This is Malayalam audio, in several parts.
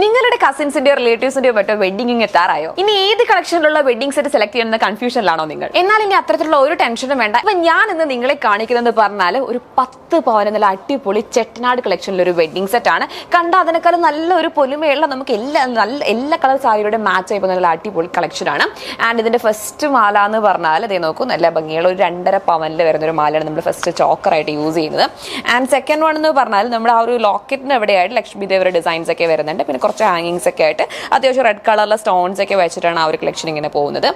നിങ്ങളുടെ കസിൻസിന്റെയോ റിലേറ്റീവ്സിന്റെയോ മറ്റോ വെഡിങ് എത്താറായോ? ഇനി ഏത് കളക്ഷനിലുള്ള വെഡിങ് സെറ്റ് സെലക്ട് ചെയ്യുന്ന കൺഫ്യൂഷനിലാണോ നിങ്ങൾ? എന്നാൽ ഇനി അത്തരത്തിലുള്ള ഒരു ടെൻഷനും വേണ്ട. ഇപ്പൊ ഞാൻ ഇന്ന് നിങ്ങളെ കാണിക്കുന്നത് പറഞ്ഞാൽ ഒരു പത്ത് പവന നല്ല അടിപൊളി ചെട്ടനാട് കളക്ഷനിൽ ഒരു വെഡിങ് സെറ്റ് ആണ്. കണ്ട അതിനേക്കാളും നല്ല ഒരു പൊലിമയുള്ള നമുക്ക് എല്ലാ നല്ല എല്ലാ കളർ സാരിയുടെ മാച്ച് ആയി നല്ല അടിപൊളി കളക്ഷൻ ആണ്. ആൻഡ് ഇതിന്റെ ഫസ്റ്റ് മാല എന്ന് പറഞ്ഞാൽ അതേ നോക്കൂ നല്ല ഭംഗിയുള്ള ഒരു രണ്ടര പവനിൽ വരുന്ന ഒരു മാലയാണ് നമ്മൾ ഫസ്റ്റ് ചോക്കറായിട്ട് യൂസ് ചെയ്യുന്നത്. ആൻഡ് സെക്കൻഡ് വൺ എന്ന് പറഞ്ഞാൽ നമ്മുടെ ആ ഒരു ലോക്കറ്റിന് എവിടെയായിട്ട് ലക്ഷ്മി ദേവരുടെ ഡിസൈൻസ് ഒക്കെ വരുന്നുണ്ട്. പിന്നെ കുറച്ച് ഹാങ്ങിങ്സ് ഒക്കെ ആയിട്ട് അത്യാവശ്യം റെഡ് കളറിലെ സ്റ്റോൺസ് ഒക്കെ വെച്ചിട്ടാണ് ആ ഒരു കളക്ഷൻ ഇങ്ങനെ പോകുന്നത്.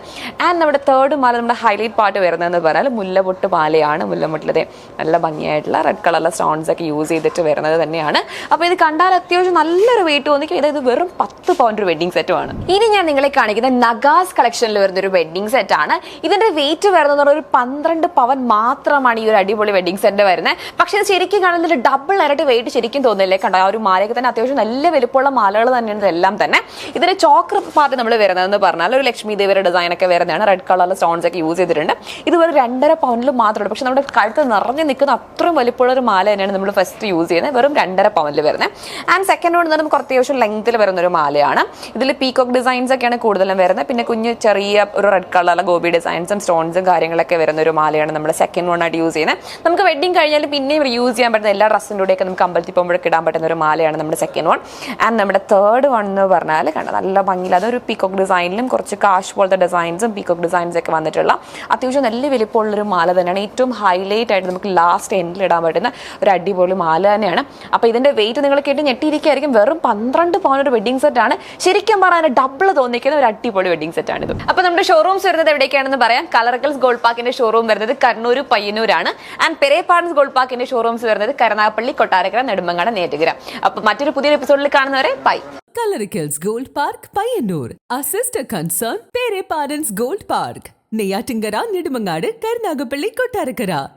ആൻഡ് നമ്മുടെ തേർഡ് മാല നമ്മുടെ ഹൈലൈറ്റ് പാർട്ട് വരുന്നതെന്ന് പറഞ്ഞാൽ മുല്ലപൊട്ട് മാലയാണ് മുല്ലമുട്ടിലതെ. നല്ല ഭംഗിയായിട്ടുള്ള റെഡ് കളറിലെ സ്റ്റോൺസ് ഒക്കെ യൂസ് ചെയ്തിട്ട് വരുന്നത് തന്നെയാണ്. അപ്പോൾ ഇത് കണ്ടാൽ അത്യാവശ്യം നല്ലൊരു വെയിറ്റ് തോന്നിക്കും. ഇത് വെറും പത്ത് പൗണ്ട് ഒരു വെഡിങ് സെറ്റുമാണ് ഇനി ഞാൻ നിങ്ങളെ കാണിക്കുന്ന നഗാസ് കളക്ഷനിൽ വരുന്ന ഒരു വെഡിങ് സെറ്റാണ് ഇതിന്റെ വെയിറ്റ് വരുന്നത് ഒരു പന്ത്രണ്ട് പവൻ മാത്രമാണ് ഈ ഒരു അടിപൊളി വെഡിങ് സെറ്റ് വരുന്നത്. പക്ഷേ ഇത് ശരിക്കും കാണുന്നതിൽ ഡബിൾ ആയിട്ട് വെയിറ്റ് ശരിക്കും തോന്നില്ലേ കണ്ടോ? ആ ഒരു മാലയൊക്കെ തന്നെ അത്യാവശ്യം നല്ല വലിപ്പമുള്ള മാലകൾ തന്നെയാണ് എല്ലാം തന്നെ. ഇതിന് ചോക്ക് പാർട്ട് നമ്മൾ വരുന്നതെന്ന് പറഞ്ഞാൽ ഒരു ലക്ഷ്മി ദേവിയുടെ ഡിസൈൻ ഒക്കെ വരുന്നതാണ്. റെഡ് കളറിലെ സ്റ്റോൺസ് ഒക്കെ യൂസ് ചെയ്തിട്ടുണ്ട്. ഇത് വെറും രണ്ടര പൗണ്ടിൽ മാത്രമേ പക്ഷെ നമ്മുടെ കഴുത്ത് നിറഞ്ഞു നിൽക്കുന്ന അത്രയും വലിപ്പമുള്ള ഒരു മാല തന്നെയാണ് നമ്മൾ ഫസ്റ്റ് യൂസ് ചെയ്യുന്നത്. വെറും രണ്ടര പൗണ്ടിൽ വരുന്നത്. ആൻഡ് സെക്കൻഡ് കൊണ്ട് നമുക്ക് അത്യാവശ്യം ലെങ്ത്തിൽ വരുന്ന ഒരു മാലയാണ്. ഇതിൽ പീകോക്ക് ഡിസൈൻസ് ഒക്കെയാണ് കൂടുതലും വരുന്നത്. പിന്നെ കുഞ്ഞ് ചെറിയ ഒരു റെഡ് കളറിലെ ഗോപി ഡിസൈൻസും സ്റ്റോൺസും കാര്യങ്ങളൊക്കെ വരുന്ന ഒരു മാലയാണ് നമ്മൾ സെക്കൻഡ് വൺ ആയിട്ട് യൂസ് ചെയ്യുന്നത്. നമുക്ക് വെഡിങ് കഴിഞ്ഞാൽ പിന്നെയും യൂസ് ചെയ്യാൻ പറ്റുന്ന എല്ലാ ഡ്രസ്സിന്റെ കൂടെയൊക്കെ നമുക്ക് അമ്പലത്തിൽ പോകുമ്പോഴൊക്കെ ഇടാൻ പറ്റുന്ന ഒരു മാലയാണ് നമ്മുടെ സെക്കൻഡ് വൺ ആൻഡ് നമ്മുടെ തേർഡ് വൺ എന്ന് പറഞ്ഞാൽ കണ്ട നല്ല ഭംഗിയിൽ അതൊരു പീക്കോക്ക് ഡിസൈനിലും കുറച്ച് കാഷ് പോലത്തെ ഡിസൈൻസും പീക്കോക്ക് ഡിസൈൻസ് ഒക്കെ വന്നിട്ടുള്ള അത്യാവശ്യം നല്ല വലിപ്പമുള്ളൊരു മാല തന്നെയാണ്. ഏറ്റവും ഹൈലൈറ്റ് ആയിട്ട് നമുക്ക് ലാസ്റ്റ് എൻഡിൽ ഇടാൻ പറ്റുന്ന ഒരു അടിപൊളി മാല തന്നെയാണ്. അപ്പോൾ ഇതിന്റെ വെയിറ്റ് നിങ്ങൾ കേട്ട് ഞെട്ടിയിരിക്കുകയായിരിക്കും. വെറും പന്ത്രണ്ട് പവൻ ഒരു വെഡിങ് സെറ്റ് ആണ്. ശരിക്കും പറയാൻ ഡബിൾ തോന്നിക്കുന്ന ഒരു അടിപൊളി വെഡിങ് സെറ്റ് ആണ് ഇത് അപ്പോൾ നമ്മുടെ ഷോറൂംസ് വരുന്നത് എവിടേക്കാണെന്ന് പറയാം. കളറക്കൽസ് ഗോൾഡ് പാർക്കിന്റെ ഷോറൂം വരുന്നത് കണ്ണൂർ പയ്യന്നൂരാണ്. ആൻഡ് പെരേപ്പാടൻസ് ഗോൾഡ് പാർക്കിന്റെ ഷോറൂംസ് വരുന്നത് കരുനാഗപ്പള്ളി കൊട്ടാരക്കര നെടുമ്പങ്ങാട് നേറ്റുകര. അപ്പോൾ മറ്റൊരു പുതിയ എപ്പിസോഡിൽ കാണുന്നവരെ ബൈ ரூபாய் colour hills gold park Payyanur assister sister concern பேரே பாரன்ஸ் கோல்ட் பார்க் நெய்யாட்டிங்கரா நெடுமங்காடு கருநாகப்பள்ளி கொட்டாருக்கரா